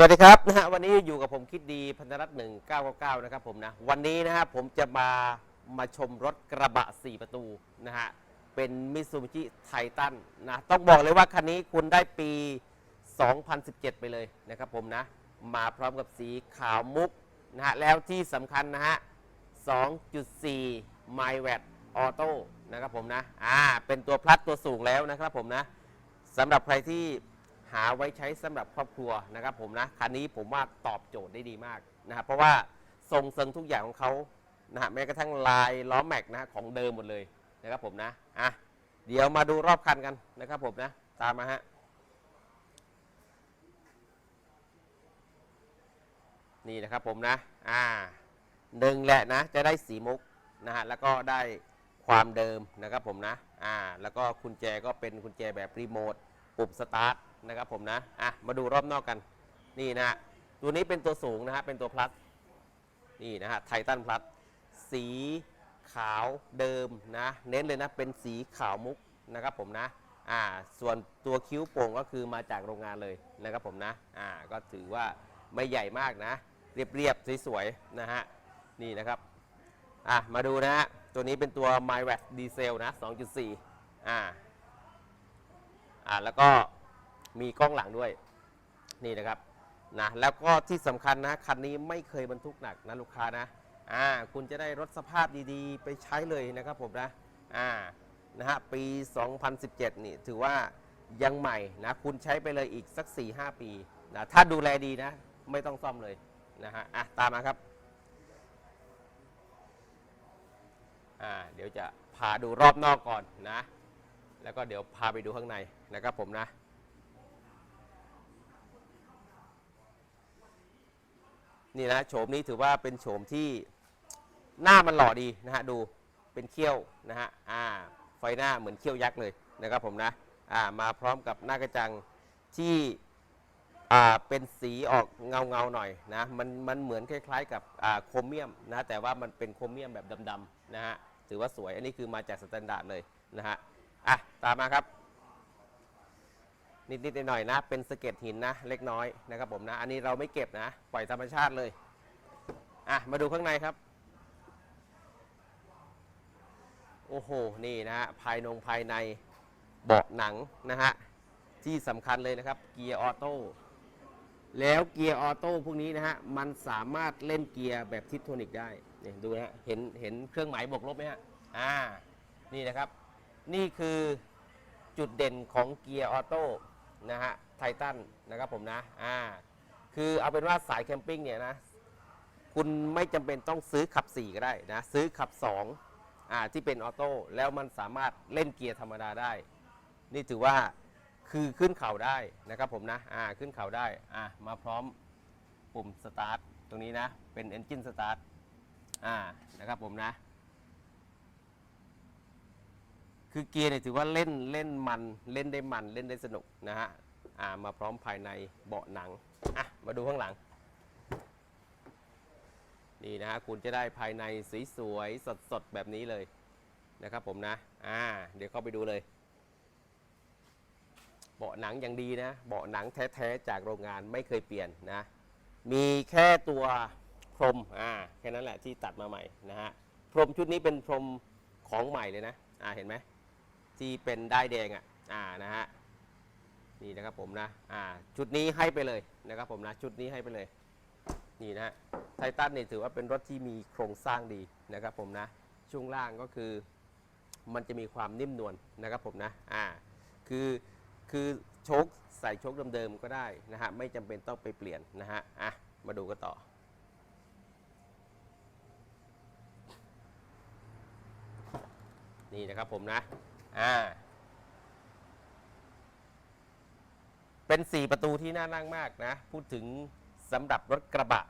สวัสดีครับนะฮะวันนี้อยู่กับผมคิดดีพันธรัตน์หนึ่งเก้าเก้านะครับผมนะวันนี้นะฮะผมจะมามาชมรถกระบะ 4 ประตูนะฮะเป็นมิ t ซูบิชิไททันนะต้องบอกเลยว่าคันนี้คุณได้ปี 2017 ไปเลยนะครับผมนะมาพร้อมกับสีขาวมุกนะฮะแล้วที่สำคัญนะฮะ 2.4 m y w a t Auto นะครับผมนะอ่าเป็นตัวพลัดตัวสูงแล้วนะครับผมนะสำหรับใครที่ หาไว้ใช้สำหรับครอบครัวนะครับผมนะคันนี้ผมว่าตอบโจทย์ได้ดีมากนะครับเพราะว่าทรงเซิงทุกอย่างของเขานะฮะแม้กระทั่งลายล้อแม็กนะฮะของเดิมหมดเลยนะครับผมนะอะเดี๋ยวมาดูรอบคันกันนะครับผมนะตามมาฮะนี่นะครับผมนะอ่าหนึ่งแหละนะจะได้สีมุกนะฮะแล้วก็ได้ความเดิมนะครับผมนะอ่าแล้วก็กุญแจก็เป็นกุญแจแบบรีโมทปุ่มสตาร์ท นะครับผมนะอะมาดูรอบนอกกันนี่นะฮะตัวนี้เป็นตัวสูงนะฮะเป็นตัวพลัสนี่นะฮะไททันพลัสสีขาวเดิมนะ เน้นเลยนะเป็นสีขาวมุกนะครับผมนะอ่าส่วนตัวคิ้วโป่งก็คือมาจากโรงงานเลยนะครับผมนะอ่าก็ถือว่าไม่ใหญ่มากนะ เรียบๆสวยๆนะฮะนี่นะครับอะมาดูนะฮะตัวนี้เป็นตัว m y w a t Diesel นะ2.4อ่าอ่าแล้วก็ มีกล้องหลังด้วยนี่นะครับนะแล้วก็ที่สำคัญนะคันนี้ไม่เคยบรรทุกหนักนะลูกค้านะอ่าคุณจะได้รถสภาพดีๆ ไปใช้เลยนะครับผมนะอ่านะฮะปี 2017 นี่ถือว่ายังใหม่นะคุณใช้ไปเลยอีกสัก 4-5 ปีนะถ้าดูแลดีนะ ไม่ต้องซ่อมเลยนะฮะอะตามมาครับอ่าเดี๋ยวจะพาดูรอบนอกก่อนนะ แล้วก็เดี๋ยวพาไปดูข้างในนะครับผมนะ นี่นะโฉมนี้ถือว่าเป็นโฉมที่หน้ามันหล่อดีนะฮะดูเป็นเขี้ยวนะฮะอ่าไฟหน้าเหมือนเขี้ยวยักษ์เลยนะครับผมนะอ่ามาพร้อมกับหน้ากระจังที่อ่าเป็นสีออกเงาเงาหน่อยนะมันมันเหมือนคล้ายๆกับอ่าโครเมียมนะแต่ว่ามันเป็นโครเมียมแบบดำๆนะฮะถือว่าสวยอันนี้คือมาจากสแตนดาร์ดเลยนะฮะอะตามมาครับ นิดๆหน่อยๆนะ เป็นสะเก็ดหินนะ เล็กน้อยนะครับผมนะ อันนี้เราไม่เก็บนะ ปล่อยธรรมชาติเลย อะ มาดูข้างในครับ โอ้โห นี่นะฮะ ภายนงภายในเบาะหนังนะฮะ ที่สำคัญเลยนะครับ เกียร์ออโต้ แล้วเกียร์ออโต้พวกนี้นะฮะ มันสามารถเล่นเกียร์แบบทิปโทนิกได้เนี่ยดูนะฮะ เห็น เห็นเครื่องหมายบวกลบไหมฮะ อ่า นี่นะครับ นี่คือจุดเด่นของเกียร์ออโต้ นะฮะไททันนะครับผมนะอ่าคือเอาเป็นว่าสายแคมปิ้งเนี่ยนะคุณไม่จำเป็นต้องซื้อขับ 4 ก็ได้นะซื้อขับ2อ่าที่เป็นออโต้แล้วมันสามารถเล่นเกียร์ธรรมดาได้ นี่ถือว่าคือขึ้นเขาได้นะครับผมนะอ่าขึ้นเขาได้อ่ามาพร้อมปุ่มสตาร์ทตรงนี้นะเป็น Engine Start อ่านะครับผมนะ คือเกียร์เนี่ยถือว่าเล่นเล่นมันเล่นได้มันเล่นได้สนุกนะฮะอ่ามาพร้อมภายในเบาะหนังอะมาดูข้างหลัง นี่นะฮะคุณจะได้ภายในสสวยๆสดๆแบบนี้เลยนะครับผมนะอ่าเดี๋ยวเข้าไปดูเลย เบาะหนังอย่างดีนะเบาะหนังแท้ๆจากโรงงานไม่เคยเปลี่ยนนะมีแค่ตัวพรมอ่าแค่นั้นแหละที่ตัดมาใหม่นะฮะพรมชุดนี้เป็นพรมของใหม่เลยนะอ่าเห็นไหม ที่เป็นได้ายแดงอะอ่านะฮะนี่นะครับผมนะอ่าชุดนี้ให้ไปเลยนะครับผมนะชุดนี้ให้ไปเลยนี่นะฮะไททันนี่ถือว่าเป็นรถที่มีโครงสร้างดีนะครับผมนะช่วงล่างก็คือมันจะมีความนิ่มนวลนะครับผมนะอ่าคือคือโชคใส่โชคเดิมๆก็ได้นะฮะไม่จำเป็นต้องไปเปลี่ยนนะฮะอะมาดูกันต่อนี่นะครับผมนะ อ่า เป็น 4 ประตูที่น่านั่งมากนะ พูดถึงสำหรับรถกระบะ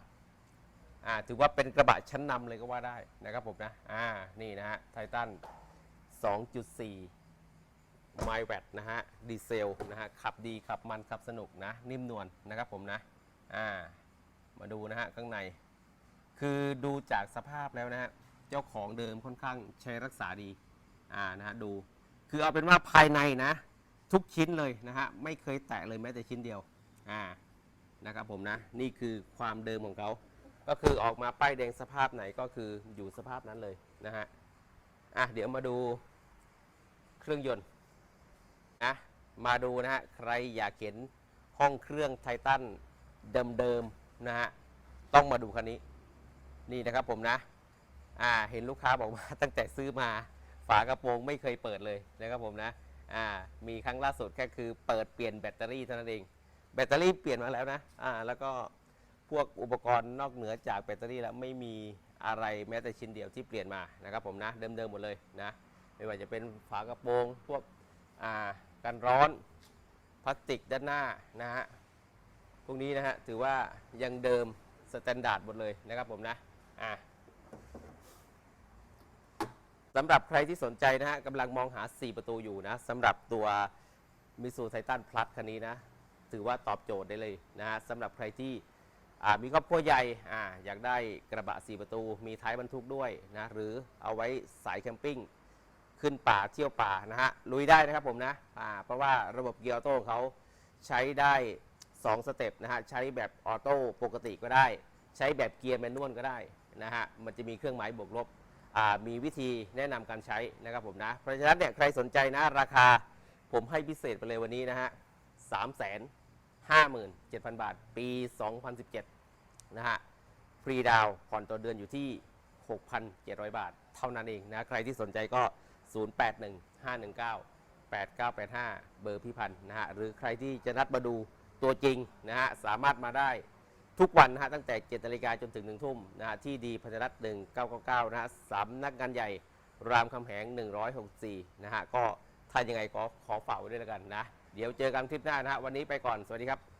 อ่า ถือว่าเป็นกระบะชั้นนำเลยก็ว่าได้นะครับผมนะ อ่า นี่นะฮะไททัน2.4 ไมแวตนะฮะ ดีเซลนะฮะ ขับดี ขับมัน ขับสนุกนะ นิ่มนวลนะครับผมนะ อ่า มาดูนะฮะข้างใน คือดูจากสภาพแล้วนะฮะ เจ้าของเดิมค่อนข้างใช้รักษาดี อ่า นะฮะ ดู คือเอาเป็นว่าภายในนะ ทุกชิ้นเลยนะฮะไม่เคยแตะเลยแม้แต่ชิ้นเดียวอ่านะครับผมนะนี่คือความเดิมของเขาก็คือออกมาป้ายแดงสภาพไหนก็คืออยู่สภาพนั้นเลยนะฮะอะเดี๋ยวมาดูเครื่องยนต์นะมาดูนะฮะใครอยากเห็นห้องเครื่องไททันเดิมๆนะฮะต้องมาดูคันนี้ นี่นะครับผมนะอ่าเห็นลูกค้าบอกว่าตั้งแต่ซื้อมา ฝากระโปรงไม่เคยเปิดเลยนะครับผมนะอ่ามีครั้งล่าสุดแค่คือเปิดเปลี่ยนแบตเตอรี่เท่านั้นเอง แบตเตอรี่เปลี่ยนมาแล้วนะอ่าแล้วก็พวกอุปกรณ์นอกเหนือจากแบตเตอรี่แล้วไม่มีอะไรแม้แต่ชิ้นเดียวที่เปลี่ยนมานะครับผมนะเดิมๆหมดเลยนะไม่ว่าจะเป็นฝากระโปรงพวกอ่ากันร้อนพลาสติกด้านหน้านะฮะพวกนี้นะฮะถือว่ายังเดิมสแตนดาร์ดหมดเลยนะครับผมนะอ่า สำหรับใครที่สนใจนะฮะกำลังมองหา 4 ประตูอยู่นะสำหรับตัวมิสูไททันพลัสคันนี้นะ ถือว่าตอบโจทย์ได้เลยนะฮะสำหรับใครที่อ่ามีครอบครัวใหญ่อ่าอยากได้กระบะ 4 ประตู มีท้ายบรรทุกด้วยนะหรือเอาไว้สายแคมปิ้ง ขึ้นป่าเที่ยวป่านะฮะลุยได้นะครับผมนะอ่าเพราะว่าระบบเกียร์ออโต้เขาใช้ได้ 2 สเต็ปนะฮะใช้แบบออโต้ปกติก็ได้ ใช้แบบเกียร์แมนนวลก็ได้นะฮะมันจะมีเครื่องหมายบวกลบ มีวิธีแนะนำการใช้นะครับผมนะเพราะฉะนั้นเนี่ยใครสนใจนะราคาผมให้พิเศษไปเลยวันนี้นะฮะสามแสนห้าหมื่นเจ็ดพันบาท ปี 2017 นะฮะฟรีดาวน์ผ่อนต่อเดือนอยู่ที่ 6,700 บาท เท่านั้นเองนะใครที่สนใจก็ 0815198985 เบอร์พี่พันธ์นะฮะหรือใครที่จะนัดมาดูตัวจริงนะฮะสามารถมาได้ ทุกวันนะฮะตั้งแต่7นาฬิกาจนถึง 1 ทุ่มนะฮะที่ดีพัชรัตน์1999 นะฮะสำนักงานใหญ่รามคำแหง 164 นะฮะก็ถ้ายังไงก็ขอฝากไว้ด้วยแล้วกันนะ เดี๋ยวเจอกันคลิปหน้านะฮะวันนี้ไปก่อนสวัสดีครับ